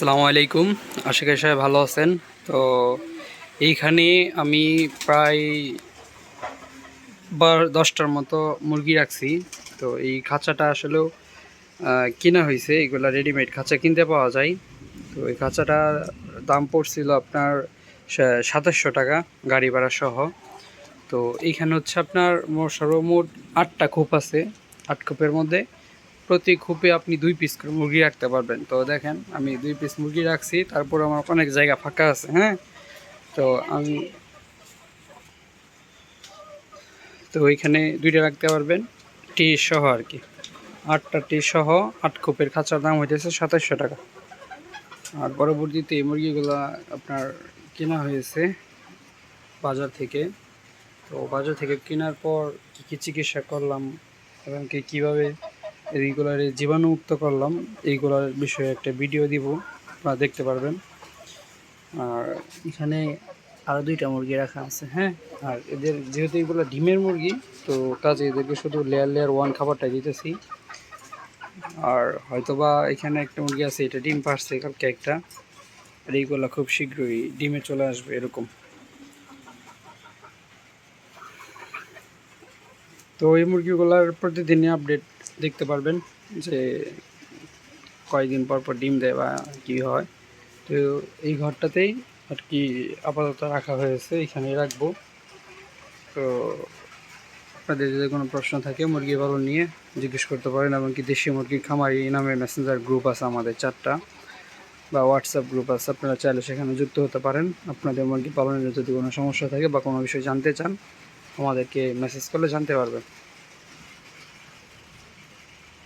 আসসালামু আলাইকুম। আশা করি সবাই ভালো আছেন। তো এইখানে আমি প্রায় বার, দশটার মতো মুরগি রাখছি। তো এই খাঁচাটা আসলেও কেনা হয়েছে। এগুলা রেডিমেড খাঁচা কিনতে পাওয়া যায়। তো এই খাঁচাটার দাম পড়ছিল আপনার সাতাশশো টাকা গাড়ি ভাড়া সহ। তো এইখানে হচ্ছে আপনার মোট সর্বমোট আটটা খোপ আছে। আট খোপের মধ্যে প্রতি খোপে আপনি দুই পিস মুরগি রাখতে পারবেন। তো দেখেন, আমি দুই পিস মুরগি রাখছি, তারপর আমার অনেক জায়গা ফাঁকা আছে হ্যাঁ? তো আমি তো ওইখানে দুইটা রাখতে পারবেন, টি সহ আর কি। আটটা টি সহ, আট খোপের খাঁচার দাম হইতেছে সাতাশশো টাকা। আর পরবর্তীতে এই মুরগিগুলো আপনার কেনা হয়েছে বাজার থেকে। তো বাজার থেকে কেনার পর কী কী চিকিৎসা করলাম এবং কি কীভাবে এইগুলার জীবাণুমুক্ত করলাম। এইগুলার বিষয়ে একটা ভিডিও দিব, আপনারা দেখতে পারবেন। আর এখানে আরও দুইটা মুরগি রাখা আছে হ্যাঁ? আর এদের যেহেতু এগুলো ডিমের মুরগি, তো কাজে এদেরকে শুধু লেয়ার লেয়ার ওয়ান খাবারটা দিতেছি। আর হয়তোবা এখানে একটা মুরগি আছে, এটা ডিম পারছে কালকে একটা। আর এইগুলো খুব শীঘ্রই ডিমে চলে আসবে এরকম। তো এই মুরগিগুলার প্রতিদিনই আপডেট দেখতে পারবেন যে কয়েকদিন পর পর ডিম দেয় বা কী হয়। তো এই ঘরটাতেই আর কি আপাতত রাখা হয়েছে এখানেই রাখব। তো আপনাদের যদি কোনো প্রশ্ন থাকে মুরগি পালন নিয়ে জিজ্ঞেস করতে পারেন এমনকি দেশি মুরগি খামারি নামে মেসেঞ্জার গ্রুপ আছে আমাদের চারটা বা হোয়াটসঅ্যাপ গ্রুপ আছে, আপনারা চাইলে সেখানে যুক্ত হতে পারেন। আপনাদের মুরগি পালনের যদি কোনো সমস্যা থাকে বা কোনো বিষয় জানতে চান, আমাদেরকে মেসেজ করলে জানতে পারবেন।